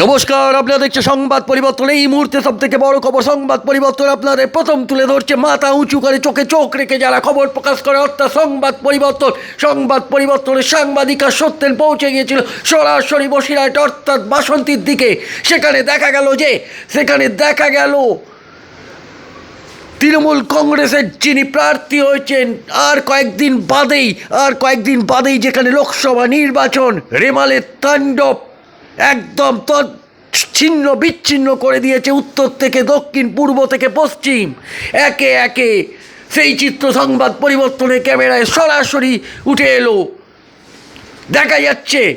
নমস্কার, আপনারা দেখছে সংবাদ পরিবর্তন। এই মুহূর্তে সব থেকে বড় খবর, সংবাদ পরিবর্তন আপনাদের প্রথম তুলে ধরছে। মাথা উঁচু করে চোখে চোখ রেখে যারা খবর প্রকাশ করে, অর্থাৎ সংবাদ পরিবর্তন। সংবাদ পরিবর্তনের সাংবাদিকা সত্যের পৌঁছে গিয়েছিল সরাসরি বসিরহাট, অর্থাৎ বাসন্তীর দিকে। সেখানে দেখা গেল যে, সেখানে দেখা গেল তৃণমূল কংগ্রেসের যিনি প্রার্থী হয়েছেন, আর কয়েকদিন বাদেই, আর কয়েকদিন বাদেই যেখানে লোকসভা নির্বাচন, রেমালের তাণ্ডব একদম তৎ ছিন্ন, বিচ্ছিন্ন করে দিয়েছে উত্তর থেকে দক্ষিণ, পূর্ব থেকে পশ্চিম। একে একে সেই চিত্র সংবাদ পরিবর্তনের ক্যামেরায় সরাসরি উঠে এলো। দেখা যাচ্ছে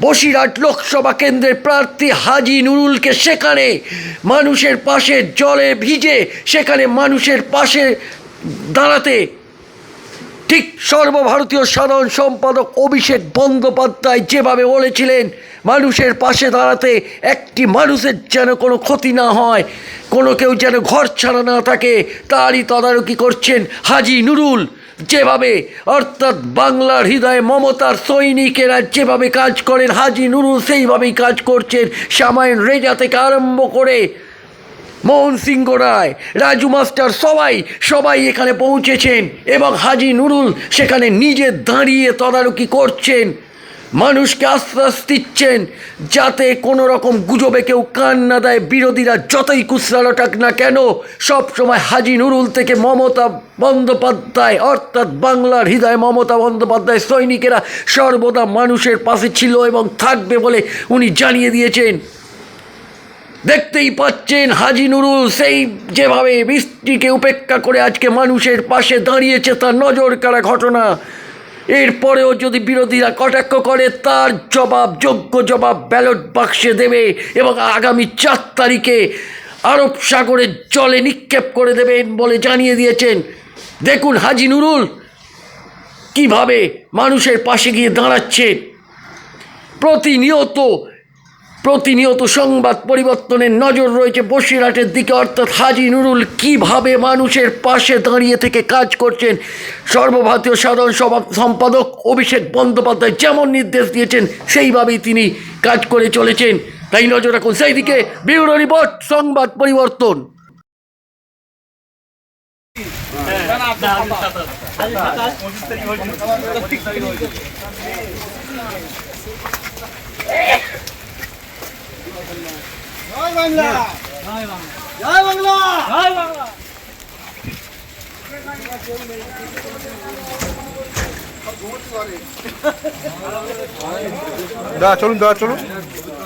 বসিরহাট লোকসভা কেন্দ্রের প্রার্থী হাজি নুরুলকে সেখানে মানুষের পাশে জলে ভিজে সেখানে মানুষের পাশে দাঁড়াতে ঠিক সর্বভারতীয় সাধারণ সম্পাদক অভিষেক বন্দ্যোপাধ্যায় যেভাবে বলেছিলেন, মানুষের পাশে দাঁড়াতে একটি মানুষের যেন কোনো ক্ষতি না হয়, কোনো কেউ যেন ঘর ছাড়া না থাকে, তারই তদারকি করছেন হাজি নুরুল। যেভাবে, অর্থাৎ বাংলার হৃদয়ে মমতার সৈনিকেরা যেভাবে কাজ করেন, হাজি নুরুল সেইভাবেই কাজ করছেন শ্যামায়ন রেজা থেকে আরম্ভ করে মোহন সিংহ রায়, রাজু মাস্টার সবাই সবাই এখানে পৌঁছেছেন এবং হাজি নুরুল সেখানে নিজে দাঁড়িয়ে তদারকি করছেন। মানুষকে আশ্বাস দিচ্ছেন যাতে কোনো রকম গুজবে কেউ কান না দেয়, বিরোধীরা যতই কুসরালোটাক না কেন, সব সময় হাজি নুরুল থেকে মমতা বন্দ্যোপাধ্যায়, অর্থাৎ বাংলার হৃদয় মমতা বন্দ্যোপাধ্যায় সৈনিকেরা সর্বদা মানুষের পাশে ছিল এবং থাকবে বলে উনি জানিয়ে দিয়েছেন। দেখতেই পাচ্ছেন হাজি নুরুল সেই যেভাবে বৃষ্টিকে উপেক্ষা করে আজকে মানুষের পাশে দাঁড়িয়েছে তার নজর কাড়া ঘটনা। এরপরেও যদি বিরোধীরা কটাক্ষ করে, তার জবাব, যোগ্য জবাব ব্যালট বাক্সে দেবে এবং আগামী চার তারিখে আরব সাগরের জলে নিক্ষেপ করে দেবেন বলে জানিয়ে দিয়েছেন। দেখুন হাজি নুরুল কীভাবে মানুষের পাশে গিয়ে দাঁড়াচ্ছেন প্রতিনিয়ত প্রতিনিয়ত সংবাদ পরিবর্তনের নজর রয়েছে বসিরহাটের দিকে। অর্থাৎ হাজি নুরুল কীভাবে মানুষের পাশে দাঁড়িয়ে থেকে কাজ করছেন? সর্বভারতীয় সাধারণ সভা সম্পাদক অভিষেক বন্দ্যোপাধ্যায় যেমন নির্দেশ দিয়েছেন, সেইভাবেই তিনি কাজ করে চলেছেন। তাই নজর রাখুন সেই দিকে ব্যুরো রিপোর্ট, সংবাদ পরিবর্তন। জয় বাংলা জয় বাংলা। জয় বাংলা। দা চলুন দা চলুন।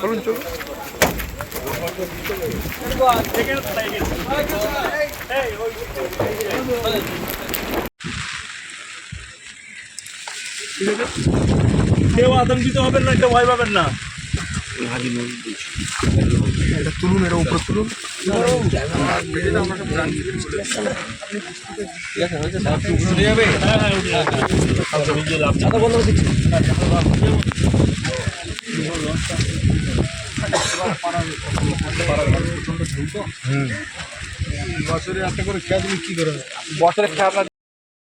চলুন চলুন। কেউ আতঙ্কিত হবেন না কেউ ভয় পাবেন না। এটা তুলুন এটা। বছরে একটা করে খেয়া তুমি কি করে বছরে খেয়া আপনার